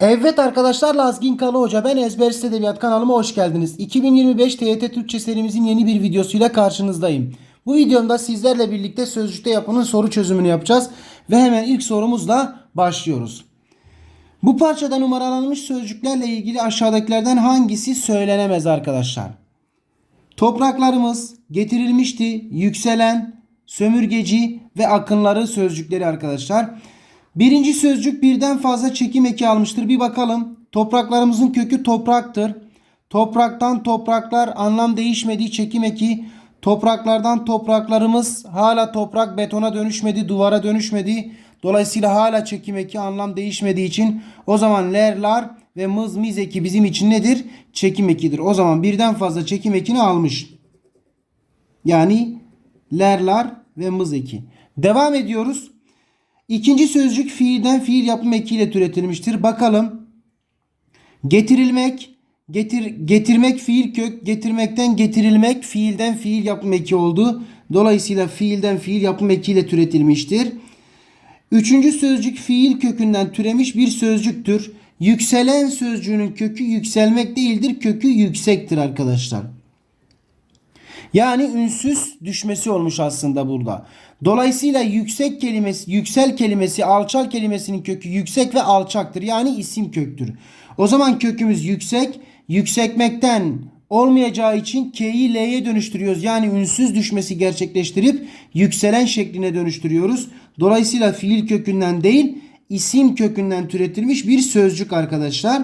Evet arkadaşlar Lazgin Kalı Hoca ben Ezbersiz Edebiyat kanalıma hoş geldiniz. 2025 TYT Türkçe serimizin yeni bir videosuyla karşınızdayım. Bu videomda sizlerle birlikte sözcükte yapının soru çözümünü yapacağız. Ve hemen ilk sorumuzla başlıyoruz. Bu parçada numaralanmış sözcüklerle ilgili aşağıdakilerden hangisi söylenemez arkadaşlar? Topraklarımız getirilmişti, yükselen, sömürgeci ve akınları sözcükleri arkadaşlar. Birinci sözcük birden fazla çekim eki almıştır. Bir bakalım. Topraklarımızın kökü topraktır. Topraktan topraklar anlam değişmediği çekim eki. Topraklardan topraklarımız hala toprak betona dönüşmedi, duvara dönüşmedi. Dolayısıyla hala çekim eki anlam değişmediği için o zaman lerlar ve mız miz eki bizim için nedir? Çekim ekidir. O zaman birden fazla çekim ekini almış. Yani lerlar ve mız eki. Devam ediyoruz. İkinci sözcük fiilden fiil yapım ekiyle türetilmiştir. Bakalım. Getirilmek, getir, getirmek fiil kök, getirmekten getirilmek fiilden fiil yapım eki oldu. Dolayısıyla fiilden fiil yapım ekiyle türetilmiştir. Üçüncü sözcük fiil kökünden türemiş bir sözcüktür. Yükselen sözcüğünün kökü yükselmek değildir, kökü yüksektir arkadaşlar. Yani ünsüz düşmesi olmuş aslında burada. Dolayısıyla yüksek kelimesi, yüksel kelimesi, alçal kelimesinin kökü yüksek ve alçaktır. Yani isim köktür. O zaman kökümüz yüksek, yüksekmekten olmayacağı için K'yi L'ye dönüştürüyoruz. Yani ünsüz düşmesi gerçekleştirip yükselen şekline dönüştürüyoruz. Dolayısıyla fiil kökünden değil, isim kökünden türetilmiş bir sözcük arkadaşlar.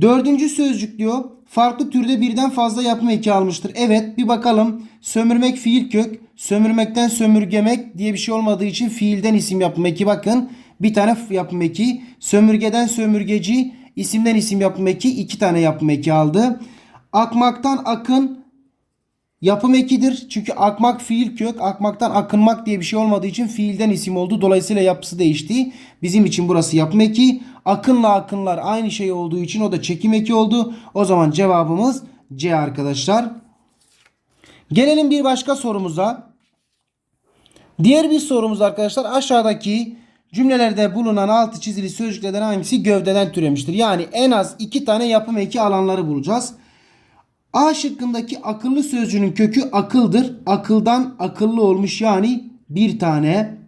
Dördüncü sözcük diyor. Farklı türde birden fazla yapım eki almıştır. Evet bir bakalım. Sömürmek fiil kök. Sömürmekten sömürgemek diye bir şey olmadığı için fiilden isim yapım eki. Bakın bir tane yapım eki. Sömürgeden sömürgeci. isimden isim yapım eki. iki tane yapım eki aldı. Akmaktan akın yapım ekidir. Çünkü akmak fiil kök. Akmaktan akınmak diye bir şey olmadığı için fiilden isim oldu. Dolayısıyla yapısı değişti. Bizim için burası yapım eki. Akınla akınlar aynı şey olduğu için o da çekim eki oldu. O zaman cevabımız C arkadaşlar. Gelelim bir başka sorumuza. Diğer bir sorumuz arkadaşlar aşağıdaki cümlelerde bulunan altı çizili sözcüklerden hangisi gövdeden türemiştir? Yani en az iki tane yapım eki alanları bulacağız. A şıkkındaki akıllı sözcüğünün kökü akıldır. Akıldan akıllı olmuş yani bir tane.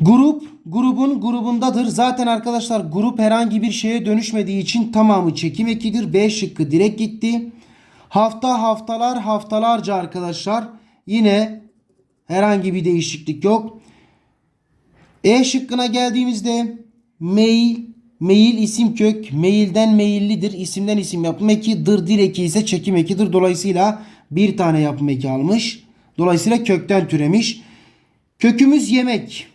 Grup grubun grubundadır. Zaten arkadaşlar grup herhangi bir şeye dönüşmediği için tamamı çekim ekidir. B şıkkı direkt gitti. Hafta haftalar haftalarca arkadaşlar. Yine herhangi bir değişiklik yok. E şıkkına geldiğimizde mail Meyil isim kök. Meyilden meyillidir. İsimden isim yapım eki. Dır dir eki ise çekim ekidir. Dolayısıyla bir tane yapım eki almış. Dolayısıyla kökten türemiş. Kökümüz yemek.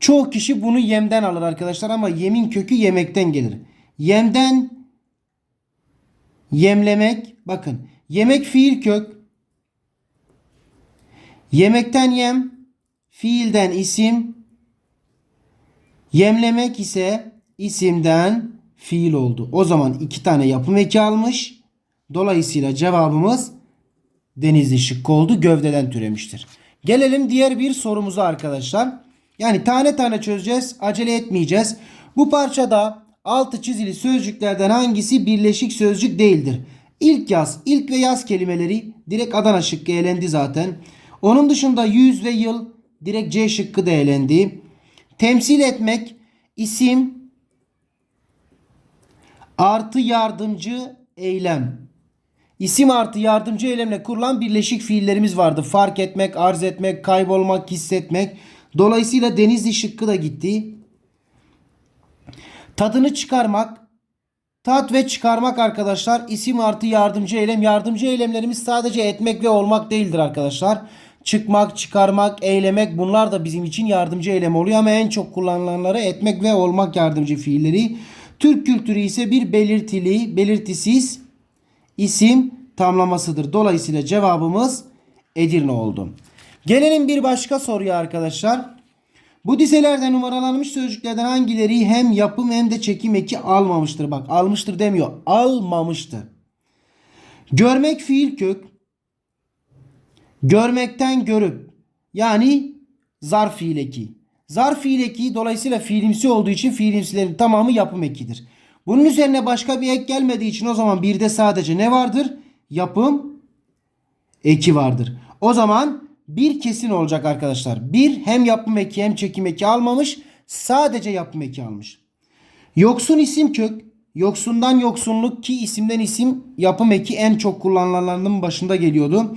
Çoğu kişi bunu yemden alır arkadaşlar ama yemin kökü yemekten gelir. Yemden yemlemek. Bakın yemek fiil kök. Yemekten yem. Fiilden isim. Yemlemek ise isimden fiil oldu. O zaman iki tane yapım eki almış. Dolayısıyla cevabımız denizli şıkkı oldu. Gövdeden türemiştir. Gelelim diğer bir sorumuza arkadaşlar. Yani tane tane çözeceğiz. Acele etmeyeceğiz. Bu parçada altı çizili sözcüklerden hangisi birleşik sözcük değildir? İlk yaz, ilk ve yaz kelimeleri direkt Adana şıkkı elendi zaten. Onun dışında yüz ve yıl direkt C şıkkı da elendi. Temsil etmek isim artı yardımcı eylem. İsim artı yardımcı eylemle kurulan birleşik fiillerimiz vardı. Fark etmek, arz etmek, kaybolmak, hissetmek. Dolayısıyla denizli şıkkı da gitti. Tadını çıkarmak. Tat ve çıkarmak arkadaşlar isim artı yardımcı eylem. Yardımcı eylemlerimiz sadece etmek ve olmak değildir arkadaşlar. Çıkmak, çıkarmak, eylemek bunlar da bizim için yardımcı eylem oluyor ama en çok kullanılanları etmek ve olmak yardımcı fiilleri. Türk kültürü ise bir belirtili, belirtisiz isim tamlamasıdır. Dolayısıyla cevabımız Edirne oldu. Gelelim bir başka soruya arkadaşlar. Bu dizelerde numaralanmış sözcüklerden hangileri hem yapım hem de çekim eki almamıştır? Bak almıştır demiyor. Almamıştı. Görmek fiil kök. Görmekten görüp yani zarf fiil eki. Zarf fiil eki dolayısıyla fiilimsi olduğu için fiilimsilerin tamamı yapım ekidir. Bunun üzerine başka bir ek gelmediği için o zaman bir de sadece ne vardır? Yapım eki vardır. O zaman bir kesin olacak arkadaşlar. Bir hem yapım eki hem çekim eki almamış. Sadece yapım eki almış. Yoksun isim kök. Yoksundan yoksunluk ki isimden isim yapım eki en çok kullanılanlarının başında geliyordu.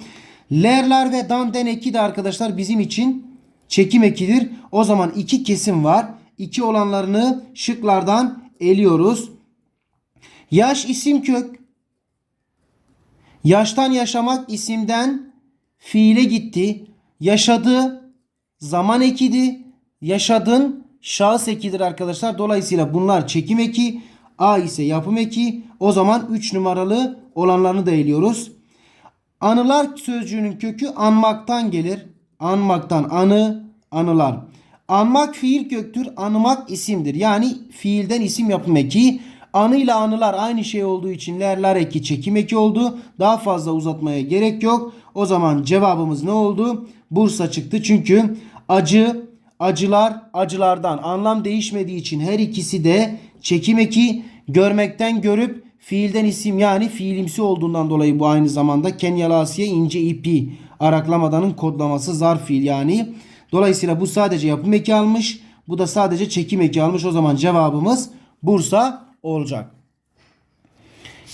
Lerler ve danden eki de arkadaşlar bizim için çekim ekidir. O zaman iki kesim var. İki olanlarını şıklardan eliyoruz. Yaş isim kök. Yaştan yaşamak isimden fiile gitti. Yaşadı zaman ekidi. Yaşadın şahıs ekidir arkadaşlar. Dolayısıyla bunlar çekim eki. A ise yapım eki. O zaman 3 numaralı olanlarını da eliyoruz. Anılar sözcüğünün kökü anmaktan gelir. Anmaktan anı, anılar. Anmak fiil köktür, anımak isimdir. Yani fiilden isim yapım eki. Anı ile anılar aynı şey olduğu için lerler eki çekim eki oldu. Daha fazla uzatmaya gerek yok. O zaman cevabımız ne oldu? Bursa çıktı. Çünkü acı, acılar, acılardan anlam değişmediği için her ikisi de çekim eki görmekten görüp fiilden isim yani fiilimsi olduğundan dolayı bu aynı zamanda Kenyalı Asiye ince ipi araklamadanın kodlaması zarf fiil yani. Dolayısıyla bu sadece yapım eki almış. Bu da sadece çekim eki almış. O zaman cevabımız Bursa olacak.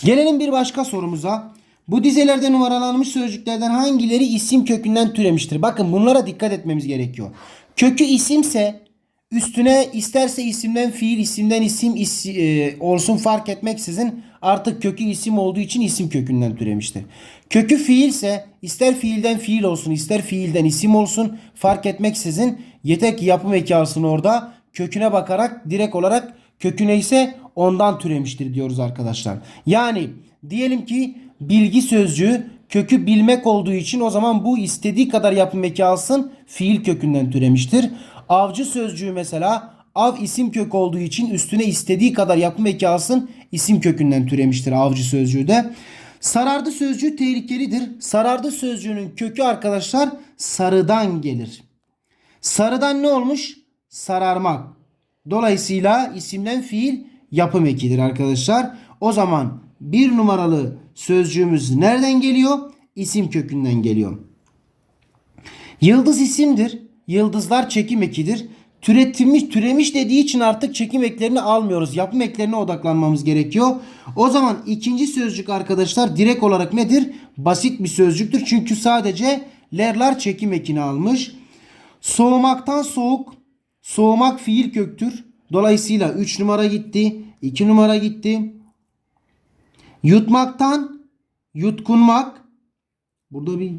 Gelelim bir başka sorumuza. Bu dizelerde numaralanmış sözcüklerden hangileri isim kökünden türemiştir? Bakın bunlara dikkat etmemiz gerekiyor. Kökü isimse üstüne isterse isimden fiil isimden isim is- e, olsun fark etmeksizin artık kökü isim olduğu için isim kökünden türemiştir. Kökü fiilse ister fiilden fiil olsun ister fiilden isim olsun fark etmeksizin yeter ki yapım eki alsın orada köküne bakarak direkt olarak köküne ise ondan türemiştir diyoruz arkadaşlar. Yani diyelim ki bilgi sözcüğü kökü bilmek olduğu için o zaman bu istediği kadar yapım eki alsın fiil kökünden türemiştir. Avcı sözcüğü mesela av isim kök olduğu için üstüne istediği kadar yapım eki alsın isim kökünden türemiştir avcı sözcüğü de. Sarardı sözcüğü tehlikelidir. Sarardı sözcüğünün kökü arkadaşlar sarıdan gelir. Sarıdan ne olmuş? Sararmak. Dolayısıyla isimden fiil yapım ekidir arkadaşlar. O zaman bir numaralı sözcüğümüz nereden geliyor? İsim kökünden geliyor. Yıldız isimdir. Yıldızlar çekim ekidir. Türetilmiş, türemiş dediği için artık çekim eklerini almıyoruz. Yapım eklerine odaklanmamız gerekiyor. O zaman ikinci sözcük arkadaşlar direkt olarak nedir? Basit bir sözcüktür. Çünkü sadece lerler çekim ekini almış. Soğumaktan soğuk. Soğumak fiil köktür. Dolayısıyla 3 numara gitti. 2 numara gitti. Yutmaktan yutkunmak. Burada bir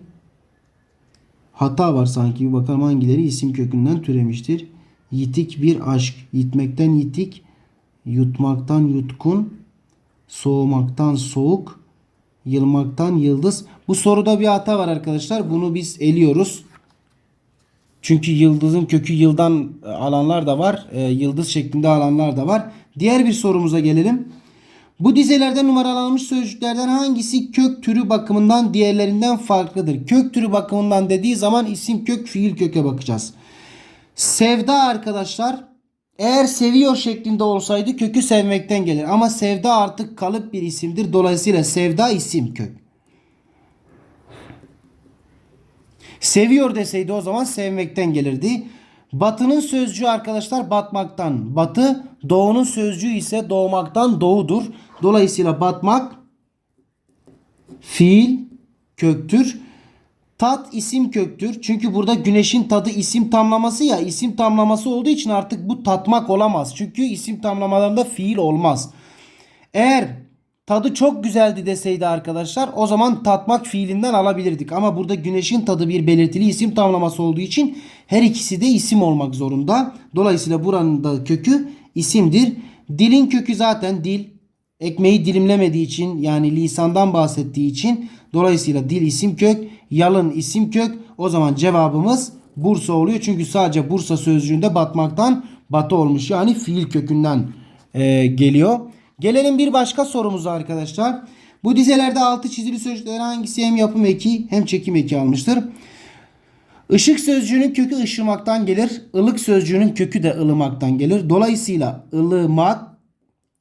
hata var sanki. Bir bakalım hangileri isim kökünden türemiştir. Yitik bir aşk. Yitmekten yitik. Yutmaktan yutkun. Soğumaktan soğuk. Yılmaktan yıldız. Bu soruda bir hata var arkadaşlar. Bunu biz eliyoruz. Çünkü yıldızın kökü yıldan alanlar da var. E, yıldız şeklinde alanlar da var. Diğer bir sorumuza gelelim. Bu dizelerde numaralanmış sözcüklerden hangisi kök türü bakımından diğerlerinden farklıdır? Kök türü bakımından dediği zaman isim kök fiil köke bakacağız. Sevda arkadaşlar eğer seviyor şeklinde olsaydı kökü sevmekten gelir. Ama sevda artık kalıp bir isimdir. Dolayısıyla sevda isim kök. Seviyor deseydi o zaman sevmekten gelirdi. Batının sözcüğü arkadaşlar batmaktan. Batı doğunun sözcüğü ise doğmaktan doğudur. Dolayısıyla batmak fiil köktür. Tat isim köktür. Çünkü burada güneşin tadı isim tamlaması ya isim tamlaması olduğu için artık bu tatmak olamaz. Çünkü isim tamlamalarında fiil olmaz. Eğer tadı çok güzeldi deseydi arkadaşlar o zaman tatmak fiilinden alabilirdik. Ama burada güneşin tadı bir belirtili isim tamlaması olduğu için her ikisi de isim olmak zorunda. Dolayısıyla buranın da kökü isimdir. Dilin kökü zaten dil. Ekmeği dilimlemediği için yani lisandan bahsettiği için dolayısıyla dil isim kök, yalın isim kök. O zaman cevabımız Bursa oluyor. Çünkü sadece Bursa sözcüğünde batmaktan batı olmuş. Yani fiil kökünden e, geliyor. Gelelim bir başka sorumuza arkadaşlar. Bu dizelerde altı çizili sözcükler hangisi hem yapım eki hem çekim eki almıştır? Işık sözcüğünün kökü ışımaktan gelir. Ilık sözcüğünün kökü de ılımaktan gelir. Dolayısıyla ılımak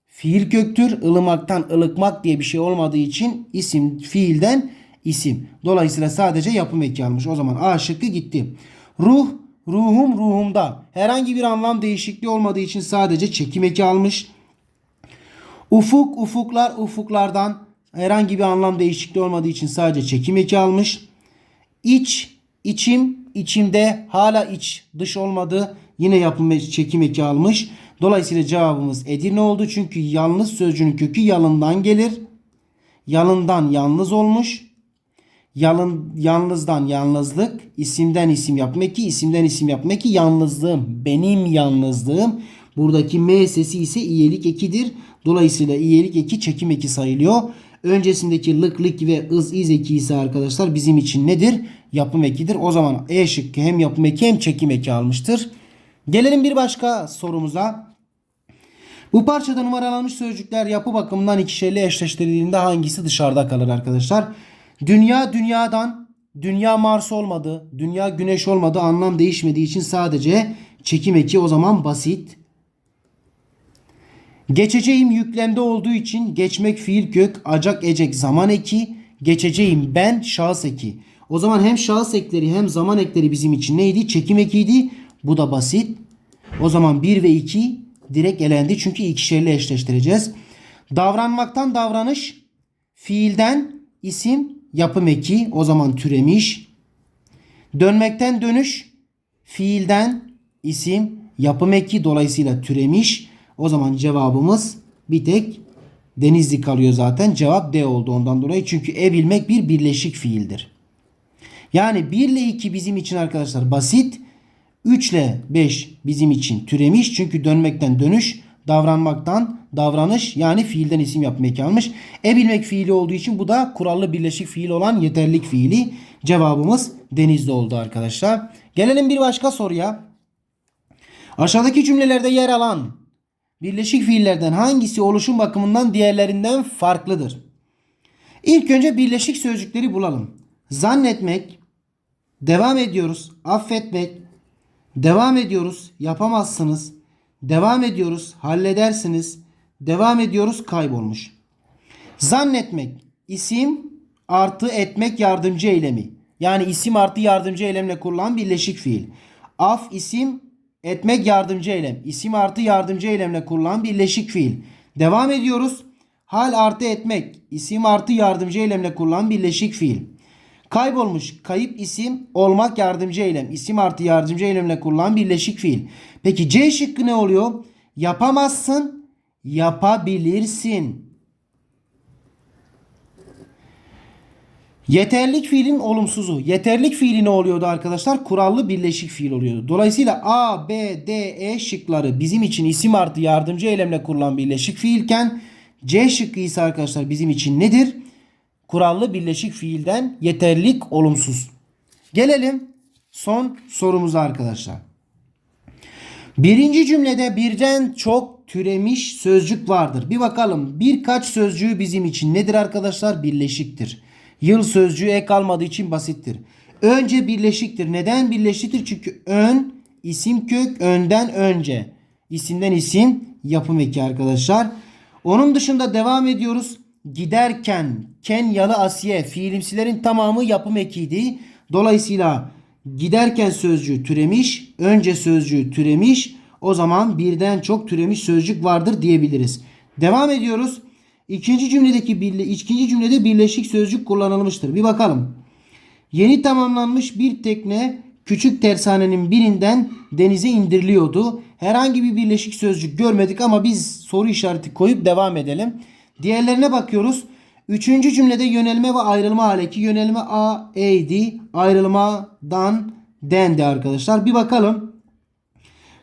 fiil köktür. Ilımaktan ılıkmak diye bir şey olmadığı için isim fiilden isim. Dolayısıyla sadece yapım eki almış. O zaman A şıkkı gitti. Ruh, ruhum ruhumda. Herhangi bir anlam değişikliği olmadığı için sadece çekim eki almış. Ufuk, ufuklar, ufuklardan. Herhangi bir anlam değişikliği olmadığı için sadece çekim eki almış. İç, içim, içimde hala iç, dış olmadı. Yine yapım ve çekim eki almış. Dolayısıyla cevabımız Edirne oldu. Çünkü yalnız sözcüğünün kökü yalından gelir. Yalından yalnız olmuş. Yalın, yalnızdan yalnızlık, isimden isim yapmak ki, isimden isim yapmak ki yalnızlığım, benim yalnızlığım. Buradaki M sesi ise iyelik ekidir. Dolayısıyla iyelik eki çekim eki sayılıyor. Öncesindeki lık lık ve ız iz eki ise arkadaşlar bizim için nedir? Yapım ekidir. O zaman E şıkkı hem yapım eki hem çekim eki almıştır. Gelelim bir başka sorumuza. Bu parçada numaralanmış sözcükler yapı bakımından ikişerli eşleştirildiğinde hangisi dışarıda kalır arkadaşlar? Dünya dünyadan, dünya Mars olmadı, dünya güneş olmadı anlam değişmediği için sadece çekim eki o zaman basit. Geçeceğim yüklemde olduğu için geçmek fiil kök, acak ecek zaman eki, geçeceğim ben şahıs eki. O zaman hem şahıs ekleri hem zaman ekleri bizim için neydi? Çekim ekiydi. Bu da basit. O zaman 1 ve 2 direkt elendi çünkü ikişerli eşleştireceğiz. Davranmaktan davranış, fiilden isim, yapım eki o zaman türemiş. Dönmekten dönüş, fiilden isim, yapım eki dolayısıyla türemiş. O zaman cevabımız bir tek Denizli kalıyor zaten. Cevap D oldu ondan dolayı. Çünkü e bilmek bir birleşik fiildir. Yani 1 ile 2 bizim için arkadaşlar basit. 3 ile 5 bizim için türemiş. Çünkü dönmekten dönüş, davranmaktan davranış yani fiilden isim yapmak almış. E bilmek fiili olduğu için bu da kurallı birleşik fiil olan yeterlik fiili. Cevabımız denizde oldu arkadaşlar. Gelelim bir başka soruya. Aşağıdaki cümlelerde yer alan birleşik fiillerden hangisi oluşum bakımından diğerlerinden farklıdır? İlk önce birleşik sözcükleri bulalım. Zannetmek, devam ediyoruz, affetmek, devam ediyoruz, yapamazsınız, devam ediyoruz, halledersiniz, devam ediyoruz, kaybolmuş. Zannetmek, isim artı etmek yardımcı eylemi. Yani isim artı yardımcı eylemle kurulan birleşik fiil. Af isim etmek yardımcı eylem. İsim artı yardımcı eylemle kurulan birleşik fiil. Devam ediyoruz. Hal artı etmek. isim artı yardımcı eylemle kurulan birleşik fiil. Kaybolmuş. Kayıp isim olmak yardımcı eylem. İsim artı yardımcı eylemle kurulan birleşik fiil. Peki C şıkkı ne oluyor? Yapamazsın. Yapabilirsin. Yeterlik fiilin olumsuzu. Yeterlik fiili ne oluyordu arkadaşlar? Kurallı birleşik fiil oluyordu. Dolayısıyla A, B, D, E şıkları bizim için isim artı yardımcı eylemle kurulan birleşik fiilken C şıkkı ise arkadaşlar bizim için nedir? Kurallı birleşik fiilden yeterlik olumsuz. Gelelim son sorumuza arkadaşlar. Birinci cümlede birden çok türemiş sözcük vardır. Bir bakalım birkaç sözcüğü bizim için nedir arkadaşlar? Birleşiktir. Yıl sözcüğü ek almadığı için basittir. Önce birleşiktir. Neden birleşiktir? Çünkü ön isim kök önden önce. İsimden isim yapım eki arkadaşlar. Onun dışında devam ediyoruz. Giderken Kenyalı Asiye fiilimsilerin tamamı yapım ekiydi. Dolayısıyla giderken sözcüğü türemiş, önce sözcüğü türemiş. O zaman birden çok türemiş sözcük vardır diyebiliriz. Devam ediyoruz. İkinci cümledeki birle, ikinci cümlede birleşik sözcük kullanılmıştır. Bir bakalım. Yeni tamamlanmış bir tekne küçük tersanenin birinden denize indiriliyordu. Herhangi bir birleşik sözcük görmedik ama biz soru işareti koyup devam edelim. Diğerlerine bakıyoruz. Üçüncü cümlede yönelme ve ayrılma haleki. Yönelme A, E'ydi. Ayrılmadan dendi arkadaşlar. Bir bakalım.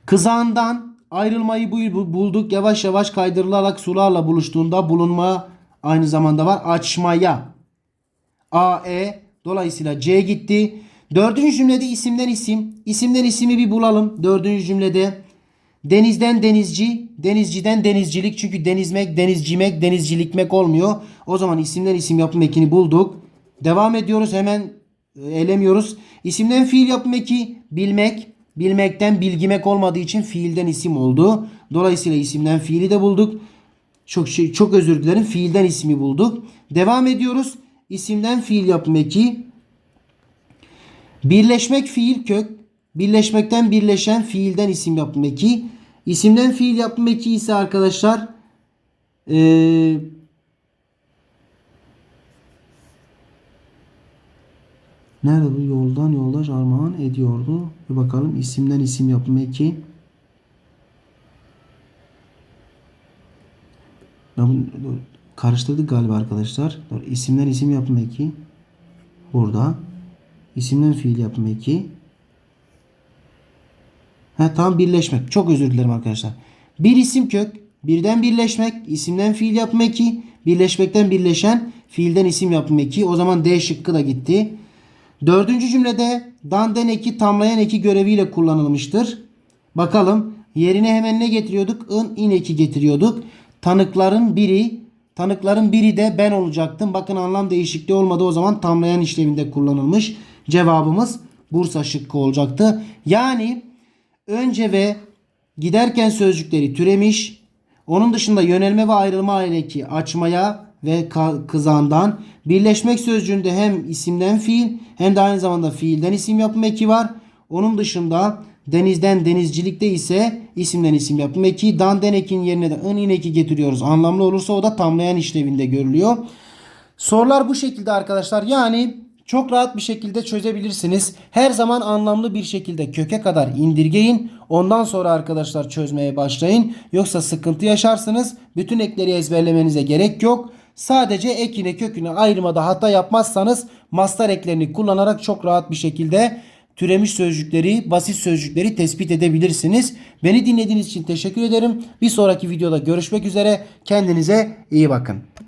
Kızağından ayrılmayı bu- bulduk. Yavaş yavaş kaydırılarak sularla buluştuğunda bulunma aynı zamanda var. Açmaya. A, E. Dolayısıyla C gitti. Dördüncü cümlede isimden isim. İsimden isimi bir bulalım. Dördüncü cümlede. Denizden denizci, denizciden denizcilik. Çünkü denizmek, denizcimek, denizcilikmek olmuyor. O zaman isimden isim yapım ekini bulduk. Devam ediyoruz. Hemen elemiyoruz. İsimden fiil yapım eki bilmek. Bilmekten bilgimek olmadığı için fiilden isim oldu. Dolayısıyla isimden fiili de bulduk. Çok şey, çok özür dilerim. Fiilden ismi bulduk. Devam ediyoruz. İsimden fiil yapım eki. Birleşmek fiil kök. Birleşmekten birleşen fiilden isim yapım eki. İsimden fiil yapım eki ise arkadaşlar eee Nerede bu? Yoldan yoldaş armağan ediyordu. Bir bakalım isimden isim yapım eki. Ben bunu- karıştırdık galiba arkadaşlar. Dur, isimden isim yapım eki. Burada. İsimden fiil yapım eki. Ha tamam birleşmek. Çok özür dilerim arkadaşlar. Bir isim kök, birden birleşmek, isimden fiil yapım eki, birleşmekten birleşen, fiilden isim yapım eki. O zaman D şıkkı da gitti. Dördüncü cümlede danden eki tamlayan eki göreviyle kullanılmıştır. Bakalım yerine hemen ne getiriyorduk? ın in eki getiriyorduk. Tanıkların biri tanıkların biri de ben olacaktım. Bakın anlam değişikliği olmadı o zaman tamlayan işlevinde kullanılmış. Cevabımız Bursa şıkkı olacaktı. Yani önce ve giderken sözcükleri türemiş. Onun dışında yönelme ve ayrılma aileki açmaya ve kızandan birleşmek sözcüğünde hem isimden fiil hem de aynı zamanda fiilden isim yapım eki var. Onun dışında denizden denizcilikte ise isimden isim yapım eki. Dan den ekin yerine de ın in eki getiriyoruz. Anlamlı olursa o da tamlayan işlevinde görülüyor. Sorular bu şekilde arkadaşlar. Yani çok rahat bir şekilde çözebilirsiniz. Her zaman anlamlı bir şekilde köke kadar indirgeyin. Ondan sonra arkadaşlar çözmeye başlayın. Yoksa sıkıntı yaşarsınız. Bütün ekleri ezberlemenize gerek yok. Sadece ekine köküne ayırmada hata yapmazsanız mastar eklerini kullanarak çok rahat bir şekilde türemiş sözcükleri, basit sözcükleri tespit edebilirsiniz. Beni dinlediğiniz için teşekkür ederim. Bir sonraki videoda görüşmek üzere. Kendinize iyi bakın.